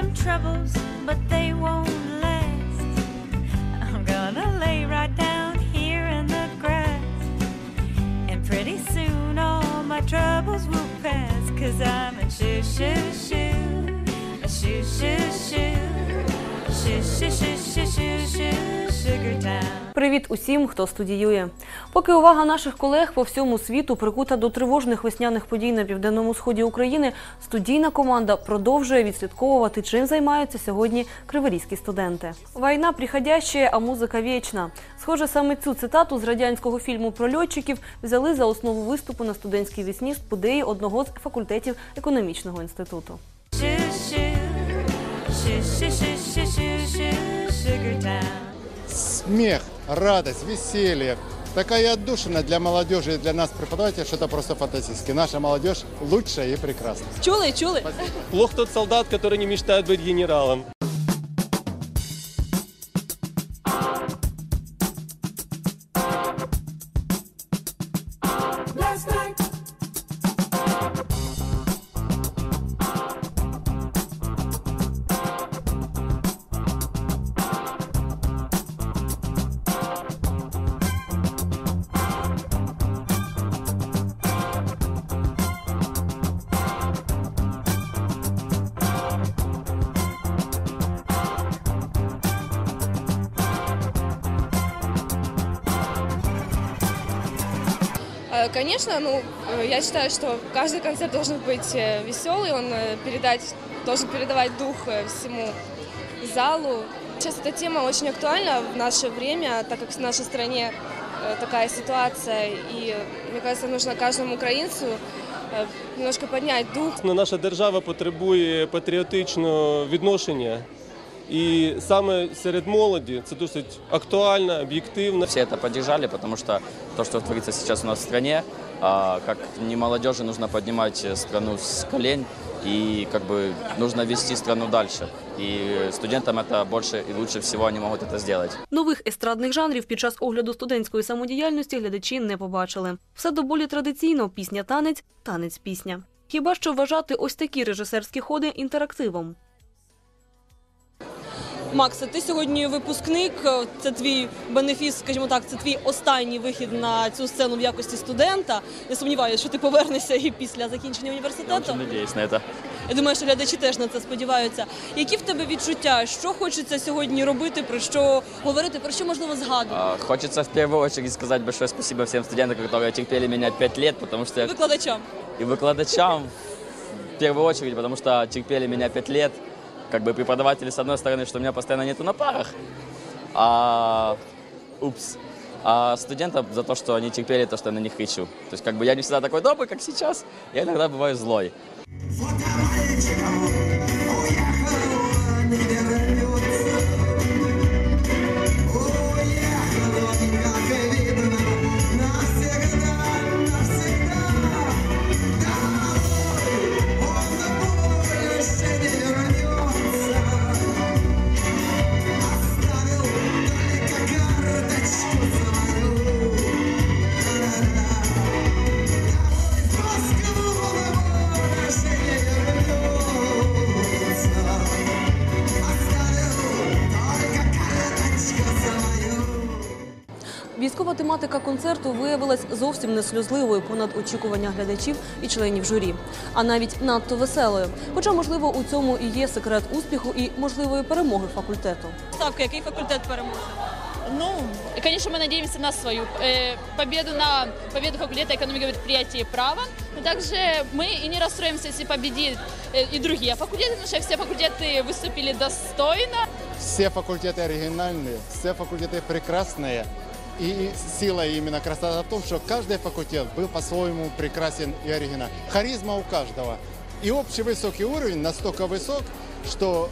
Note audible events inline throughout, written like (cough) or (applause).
some troubles, but they won't last. I'm gonna lay right down here in the grass. And pretty soon all my troubles will pass. Cause I'm a shoo shoo shoo. A shoo shoo shoo. Shoo shoo shoo shoo shoo shoo. Привіт усім, хто студіює. Поки увага наших колег по всьому світу прикута до тривожних весняних подій на південному сході України, студійна команда продовжує відслідковувати, чим займаються сьогодні криворізькі студенти. Війна приходящая, а музика вічна. Схоже, саме цю цитату з радянського фільму про льотчиків взяли за основу виступу на студентській весні студеї одного з факультетів економічного інституту. Sugar town смех, радость, веселье. Такая отдушина для молодежи и для нас, преподавателей, что это просто фантастически. Наша молодежь лучшая и прекрасная. Чули, чули? Плох тот солдат, который не мечтает быть генералом. Конечно, ну, э, я считаю, что каждый концерт должен быть э, веселый, он э, передать, должен передавать дух э, всему залу. Сейчас эта тема очень актуальна в наше время, так как в нашей стране э, такая ситуация, и мне кажется, нужно каждому украинцу э, немножко поднять дух. Ну, Наша держава потребує патріотичного відношення. І саме серед молоді це досить актуально, об'єктивно. Все это поддержали, потому что то, что творится сейчас у нас в стране, а, как не молодежи нужно поднимать страну с колен, и как бы нужно вести страну дальше. И студентам это больше и лучше всего они могут это сделать. Нових естрадних жанрів під час огляду студентської самодіяльності глядачі не побачили. Все доволі традиційно – пісня-танець, танець-пісня. Хіба що вважати ось такі режисерські ходи інтерактивом. Макса, ти сьогодні випускник. Це твій бенефіс, скажімо так, це твій останній вихід на цю сцену в якості студента. Не сумніваюся, що ти повернешся і після закінчення Я університету. очень надеюсь на это. Я думаю, що глядачі теж на це сподіваються. Які в тебе відчуття? Що хочеться сьогодні робити? Про що говорити? Про що можливо згадувати? А, Хочется в первую очередь сказать большое спасибо всем студентам, которые терпели меня пять лет, потому что Викладачам. и выкладачам в первую очередь, потому что терпели меня пять лет. Как бы преподаватели, с одной стороны, что меня постоянно нету на парах, а упс. А студентам за то, что они терпели то, что я на них кричу. То есть как бы я не всегда такой добрый, как сейчас, я иногда бываю злой. Військова концерту виявилась зовсім не сльозливою понад очікування глядачів і членів журі, а навіть надто веселою. Хоча, можливо, у цьому і є секрет успіху і можливої перемоги факультету. Ставка, який факультет переможе? Ну, и, конечно, мы надеемся на свою э, победу, на победу факультета экономики предприятия и права. Но также мы и не расстроимся, если победит э, и другие факультеты, потому что все факультеты выступили достойно. Все факультеты оригинальные, все факультеты прекрасные. И сила именно красота в том, что каждый факультет был по-своему прекрасен и оригинальный. Харизма у каждого. И общий высокий уровень настолько высок, что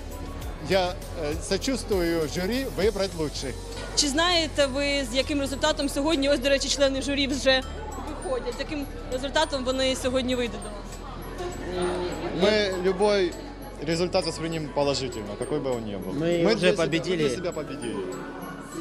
я э, сочувствую жюри выбрать лучших. Чи знаєте ви, з яким результатом сьогодні, ось, до речі, члени журі вже виходять? З яким результатом вони сьогодні вийдуть до вас? Мы любой результат воспримем положительно, какой бы он ни был. Мы уже для себя- победили. мы для себя победили.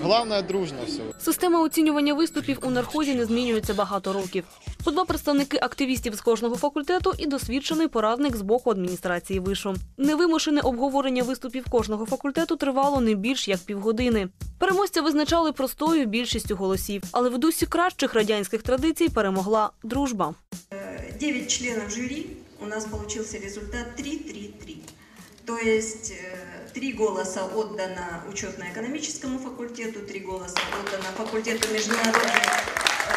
Главное дружно все. Система оцінювання виступів у нархозі не змінюється багато років. По два представники активістів з кожного факультету і досвідчений порадник з боку адміністрації вишу. Невимушене обговорення виступів кожного факультету тривало не більш як півгодини. Переможця визначали простою більшістю голосів, але в дусі кращих радянських традицій перемогла дружба. 9 членов жюри, у нас получился результат 3-3-3. То есть э, три голоса отдано учетно-экономическому факультету, три голоса отдано факультету международной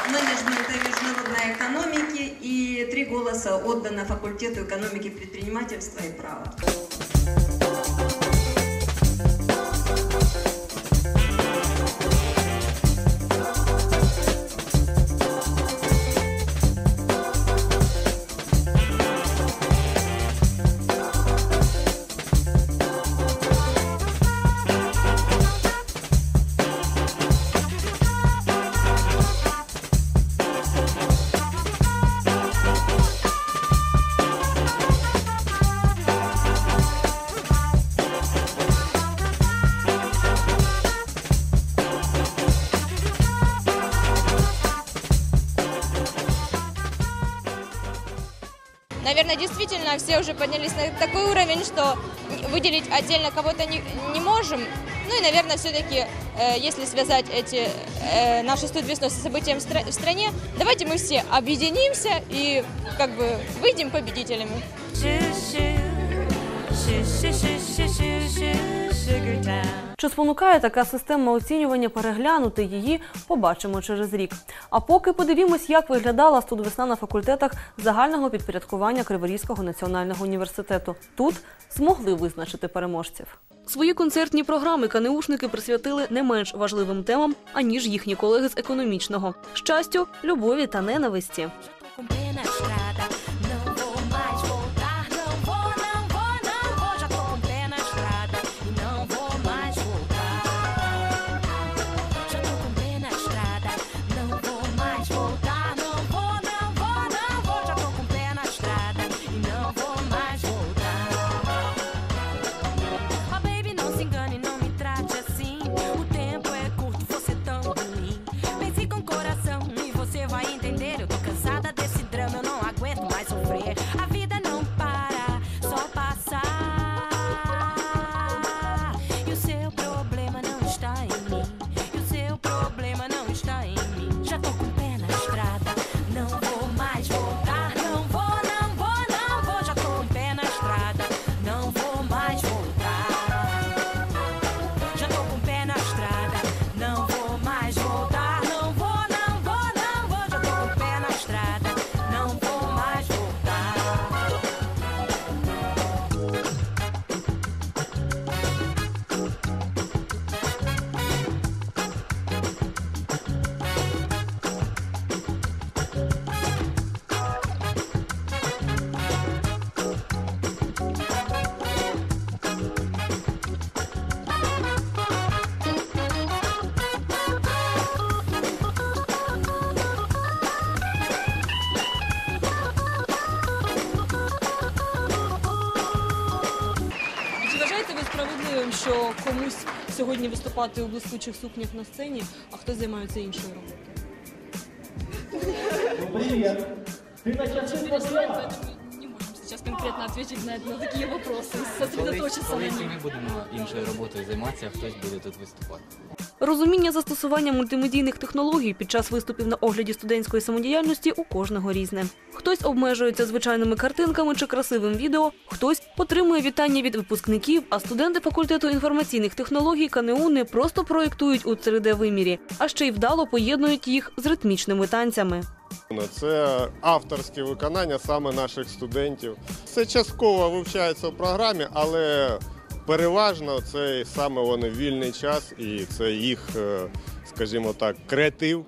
менеджмента и международной экономики и три голоса отдано факультету экономики, предпринимательства и права. Наверное, действительно все уже поднялись на такой уровень, что выделить отдельно кого-то не, не можем. Ну и, наверное, все-таки, если связать эти э, наши студ весной со событием стра- в стране, давайте мы все объединимся и как бы выйдем победителями. Чи спонукає така система оцінювання переглянути її, побачимо через рік. А поки подивімось, як виглядала студвесна на факультетах загального підпорядкування Криворізького національного університету. Тут змогли визначити переможців. Свої концертні програми канеушники присвятили не менш важливим темам, аніж їхні колеги з економічного щастю, любові та ненависті. Сьогодні виступати у блискучих сукнях на сцені, а хто займається іншою роботою? Не можем сейчас конкретно ответить на, на такие вопросы, сосредоточиться на них. ми будемо іншою роботою займатися, а хтось буде тут виступати. Розуміння застосування мультимедійних технологій під час виступів на огляді студентської самодіяльності у кожного різне. Хтось обмежується звичайними картинками чи красивим відео, хтось отримує вітання від випускників, а студенти факультету інформаційних технологій КНУ не просто проєктують у 3D-вимірі, а ще й вдало поєднують їх з ритмічними танцями. Це авторське виконання саме наших студентів. Це частково вивчається в програмі, але переважно це саме вони вільний час і це їх, е, скажімо так, креатив.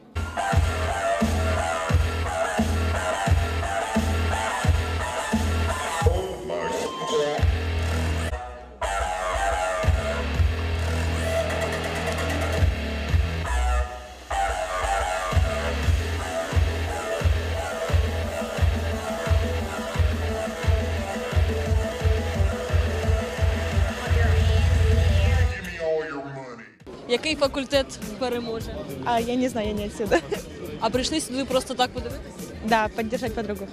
Який факультет переможе? А я не знаю, я не отсюда. А прийшли сюди просто так подивитися? Да, поддержать подругу.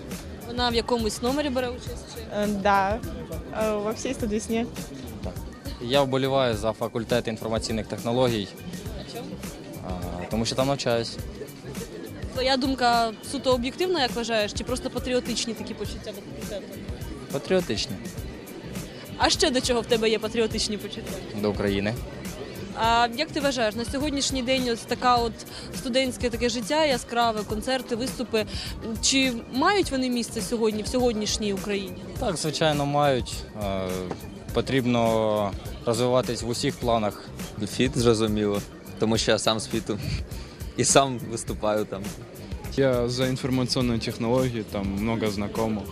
Вона в якомусь номері бере участь? Чи? Э, Да, э, во всей студвесне. Я вболіваю за факультет інформаційних технологій, а, тому що там навчаюсь. Твоя думка суто об'єктивна, як вважаєш, чи просто патріотичні такі почуття до факультету? Патріотичні А ще до чого в тебе є патріотичні почуття? до України. А як ти вважаєш, на сьогоднішній день ось така от студентське таке життя, яскраве, концерти, виступи. Чи мають вони місце сьогодні в сьогоднішній Україні? Так, звичайно, мають. Потрібно розвиватись в усіх планах. Фіт, зрозуміло, тому що я сам з фіту і сам виступаю там. Я за информационные технологии, там много знакомых.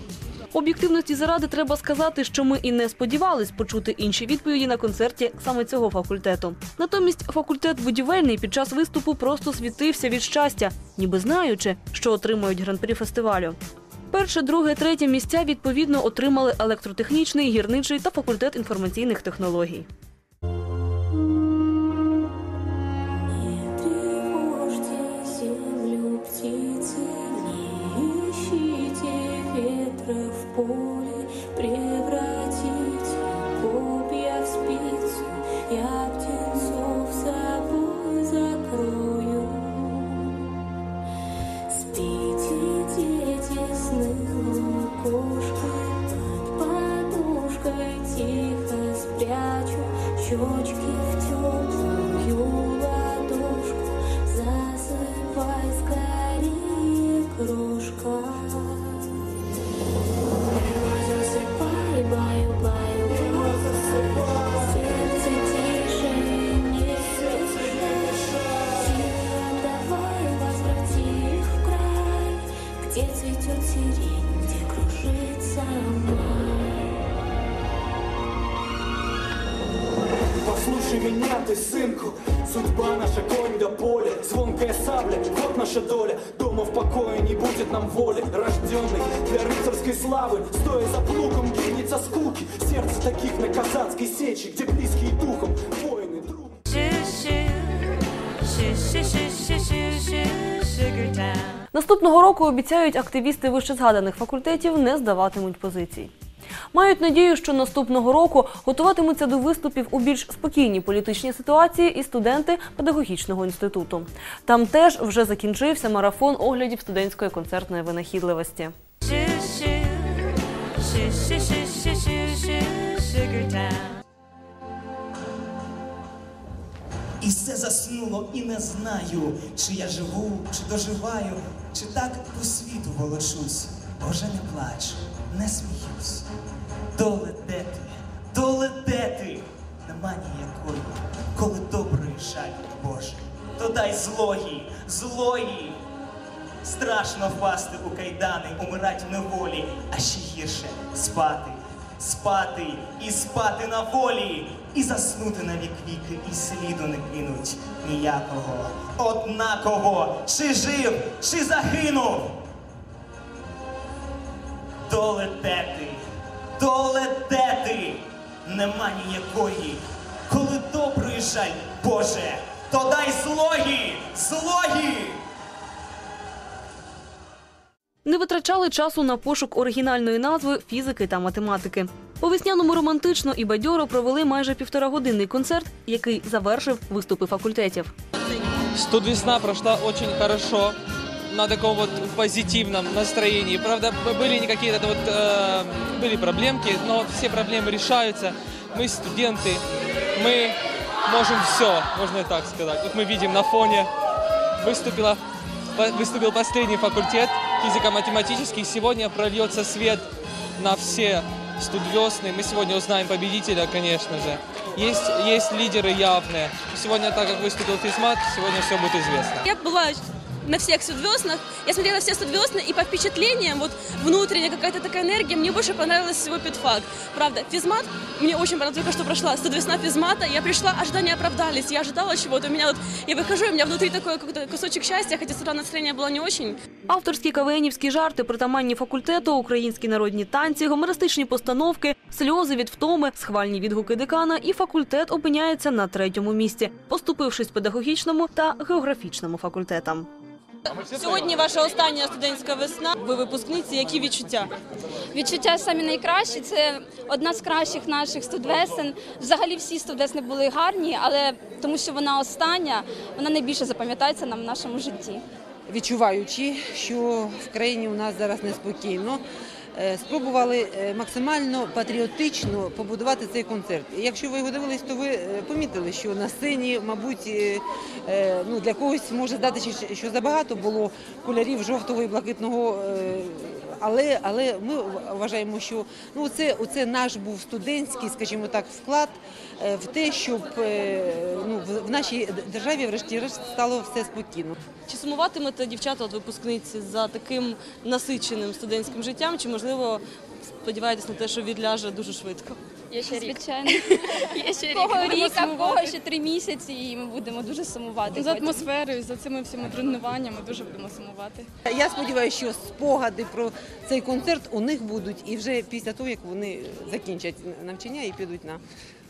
Об'єктивності заради треба сказати, що ми і не сподівались почути інші відповіді на концерті саме цього факультету. Натомість факультет будівельний під час виступу просто світився від щастя, ніби знаючи, що отримають гран-прі фестивалю. Перше, друге, третє місця відповідно отримали електротехнічний, гірничий та факультет інформаційних технологій. Спрячу судьба наша конь до поля, звонкая сабля, вот наша доля, дома в покое не будет нам воли, рожденный для рыцарской славы, стоя за плугом гибнет со скуки, сердце таких на казацкой сечи, где близкие духом воины, друг. Sugar town. Наступного року обіцяють активісти вищезгаданих факультетів не здаватимуть позицій. Мають надію, що наступного року готуватимуться до виступів у більш спокійній політичній ситуації і студенти педагогічного інституту. Там теж вже закінчився марафон оглядів студентської концертної винахідливості. І все заснуло, і не знаю, чи я живу, чи доживаю, чи так по світу волочусь. Боже, не плач, не сміюсь. Доле де ти, доле де ти? Нема ніякої, коли доброї жаль, Боже, то дай злої, злої. Страшно впасти у кайдани, умирать в неволі, а ще гірше спати, спати і спати на волі, і заснути на вік віки, і сліду не кинуть ніякого. Однаково, чи жив, чи загинув. Долетети, долетети, нема ніякої, коли доброї жаль, Боже, то дай злої, злої. Не витрачали часу на пошук оригінальної назви фізики та математики. По весняному романтично і бадьоро провели майже півторагодинний концерт, який завершив виступи факультетів. Студвесна прошла очень хорошо, на таком вот позитивном настроении. Правда, были какие-то вот э, были проблемки, но все проблемы решаются. Мы студенты, мы можем все, можно и так сказать. Вот мы видим на фоне выступила, выступил последний факультет физико-математический. Сегодня прольется свет на все студвесны. Мы сегодня узнаем победителя, конечно же. Есть, есть лидеры явные. Сегодня, так как выступил физмат, сегодня все будет известно. Я була на всех студвеснах. Я смотрела все студвесны, и по впечатлениям, вот внутренняя какая-то такая энергия, мне больше понравилось всего педфак. Правда, физмат мне очень понравилось, только что прошла студвесна физмата, я пришла, ожидания оправдались, я ожидала чего-то, у меня вот, я выхожу, и у меня внутри такой какой-то кусочек счастья, хотя с утра настроение было не очень. Авторські кавенівські жарти, притаманні факультету, українські народні танці, гумористичні постановки, сльози від втоми, схвальні відгуки декана і факультет опиняється на третьому місці, поступившись педагогічному та географічному факультетам. Сьогодні ваша остання студентська весна. Ви випускниці. Які відчуття? Відчуття самі найкращі. Це одна з кращих наших студвесен. Взагалі всі студвесни були гарні, але тому що вона остання, вона найбільше запам'ятається нам в нашому житті. відчуваючи, що в країні у нас зараз неспокійно, спробували е, максимально патріотично побудувати цей концерт. Якщо ви його дивились, то ви е, помітили, що на сцені, мабуть, е, е, ну, для когось може здатися, що забагато було кольорів жовтого і блакитного. Але, але ми вважаємо, що ну, це, оце наш був студентський, скажімо так, вклад е, в те, щоб е, ну, в нашій державі, врешті-решт, стало все спокійно. Чи сумуватимете дівчата от випускниці за таким насиченим студентським життям? Чи можливо сподіваєтесь на те, що відляже дуже швидко? Є ще рік. Звичайно. (laughs) Є ще рік. Кого рік, а в кого ще три місяці, і ми будемо дуже сумувати. За потім. атмосферою, за цими всіма тренуваннями дуже будемо сумувати. Я сподіваюся, що спогади про цей концерт у них будуть і вже після того, як вони закінчать навчання і підуть на,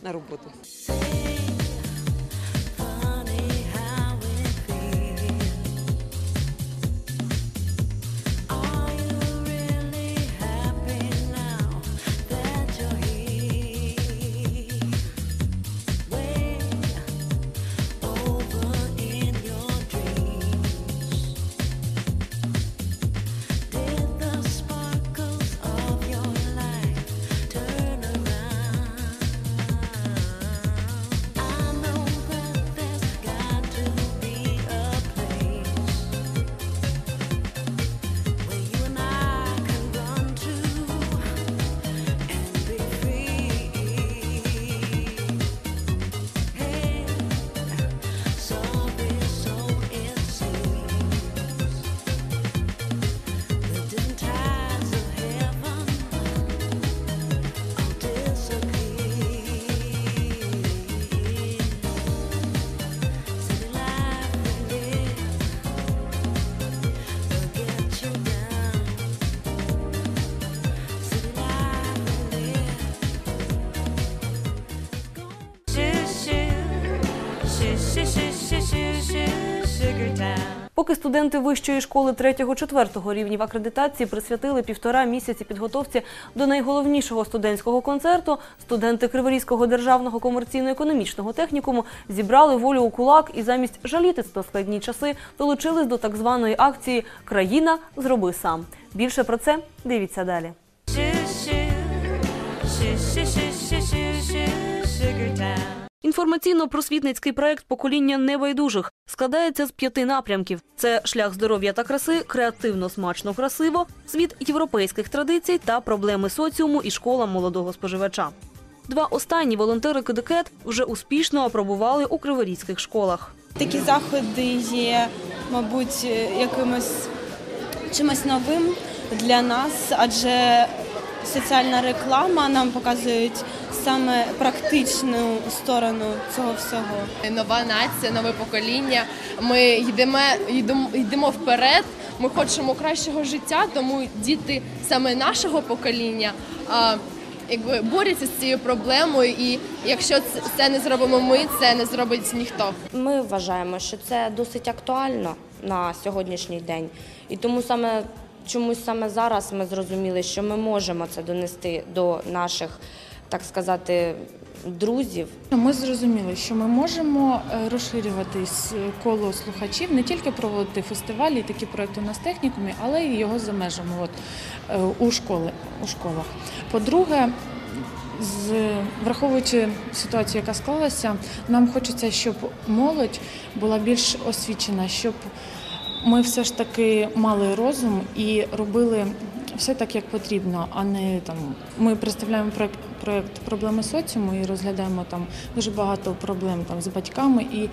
на роботу. Студенти вищої школи 3-4 рівнів акредитації присвятили півтора місяці підготовці до найголовнішого студентського концерту, студенти Криворізького державного комерційно-економічного технікуму зібрали волю у кулак і замість жалітись на складні часи долучились до так званої акції Країна зроби сам. Більше про це дивіться далі. Інформаційно-просвітницький проект Покоління небайдужих складається з п'яти напрямків: це шлях здоров'я та краси, креативно, смачно, красиво, світ європейських традицій та проблеми соціуму і школа молодого споживача. Два останні волонтери КДКЕТ вже успішно апробували у криворізьких школах. Такі заходи є, мабуть, якимось чимось новим для нас, адже соціальна реклама нам показують саме практичну сторону цього всього. Нова нація, нове покоління. Ми йдемо, йдемо, йдемо вперед. Ми хочемо кращого життя, тому діти саме нашого покоління а, якби борються з цією проблемою. І якщо це- це не зробимо ми, це не зробить ніхто. Ми вважаємо, що це досить актуально на сьогоднішній день, і тому саме чомусь саме зараз ми зрозуміли, що ми можемо це донести до наших, так сказати, друзів. Ми зрозуміли, що ми можемо е, розширювати с- коло слухачів, не тільки проводити фестивалі, такі проекти у нас технікумі, але й його за межами от, е, у, школи, у школах. По-друге, з, враховуючи ситуацію, яка склалася, нам хочеться, щоб молодь була більш освічена, щоб ми все ж таки мали розум і робили все так, як потрібно, а не там. Ми представляємо проект, проект проблеми соціуму і розглядаємо там дуже багато проблем там з батьками. І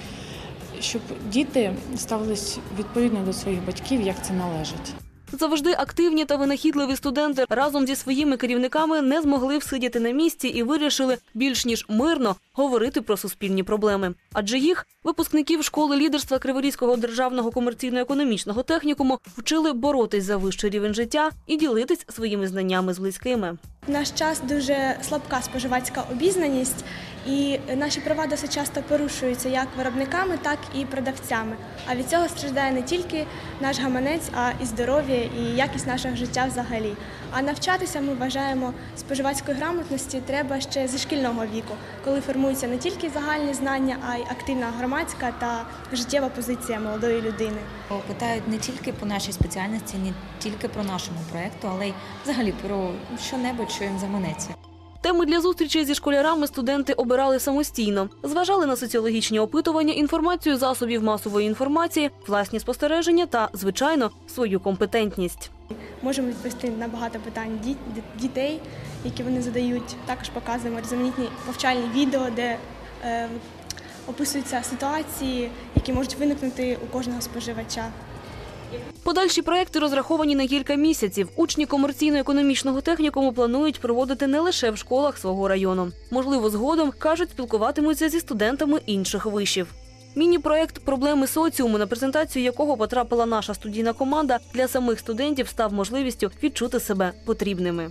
щоб діти ставились відповідно до своїх батьків, як це належить. Завжди активні та винахідливі студенти разом зі своїми керівниками не змогли всидіти на місці і вирішили більш ніж мирно говорити про суспільні проблеми. Адже їх, випускників школи лідерства Криворізького державного комерційно-економічного технікуму, вчили боротись за вищий рівень життя і ділитись своїми знаннями з близькими. Наш час дуже слабка споживацька обізнаність, і наші права досить часто порушуються як виробниками, так і продавцями. А від цього страждає не тільки наш гаманець, а і здоров'я, і якість нашого життя взагалі. А навчатися ми вважаємо споживацької грамотності треба ще зі шкільного віку, коли формуються не тільки загальні знання, а й активна громадська та життєва позиція молодої людини. Питають не тільки по нашій спеціальності, не тільки про нашому проєкту, але й взагалі про що-небудь, що їм заманеться. Теми для зустрічей зі школярами студенти обирали самостійно, зважали на соціологічні опитування, інформацію засобів масової інформації, власні спостереження та, звичайно, свою компетентність. Можемо відповісти на багато питань дітей, які вони задають. Також показуємо різноманітні повчальні відео, де е, описуються ситуації, які можуть виникнути у кожного споживача. Подальші проекти розраховані на кілька місяців. Учні комерційно-економічного технікуму планують проводити не лише в школах свого району. Можливо, згодом кажуть, спілкуватимуться зі студентами інших вишів. Міні-проект Проблеми соціуму, на презентацію якого потрапила наша студійна команда, для самих студентів став можливістю відчути себе потрібними.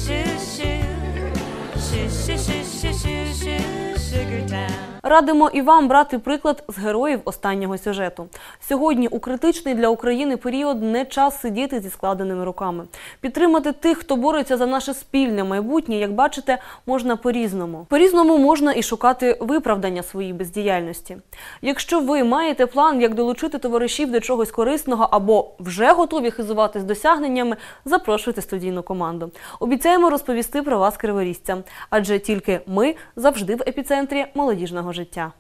Радимо і вам брати приклад з героїв останнього сюжету. Сьогодні у критичний для України період не час сидіти зі складеними руками. Підтримати тих, хто бореться за наше спільне майбутнє, як бачите, можна по-різному. По-різному можна і шукати виправдання своїй бездіяльності. Якщо ви маєте план, як долучити товаришів до чогось корисного або вже готові хизуватись досягненнями, запрошуйте студійну команду. Обіцяємо розповісти про вас криворізцям, адже тільки ми завжди в епіцентрі молодіжного життя.